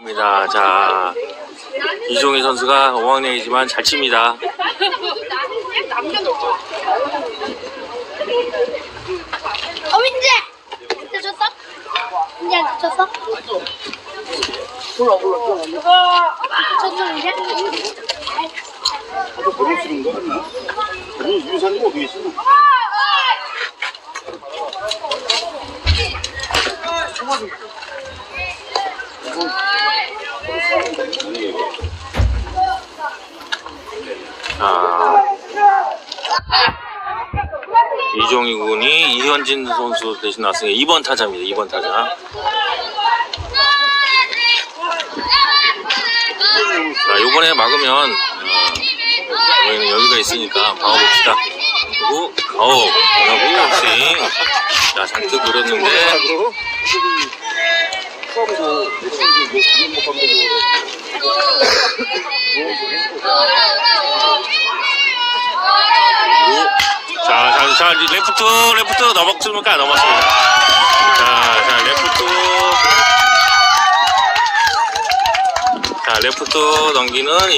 입니다. 자, 이종희 선수가 5학년이지만 잘 칩니다. 어 민재! 민재 줬어? 민재 줬어? 몰라 몰라 줬어 민재? 아까 수 있는 거 아니야? 아니, 유산이 어디 있어? 자, 이종희 군이 이현진 선수 대신 나왔으니까 2번 타자입니다. 2번 타자. 자, 요번에 막으면, 어, 저희는 여유가 있으니까 봐봅시다. 그리고, 어우, 그러고, 스윙. 자, 잔뜩 노렸는데, 그러고? 처음으로 내 친구 뭐 기념 못 한다고 그리고, 자, 레프트, 레프트 넘었습니까? 넘었습니다. 자, 자, 레프트. 자, 레프트 넘기는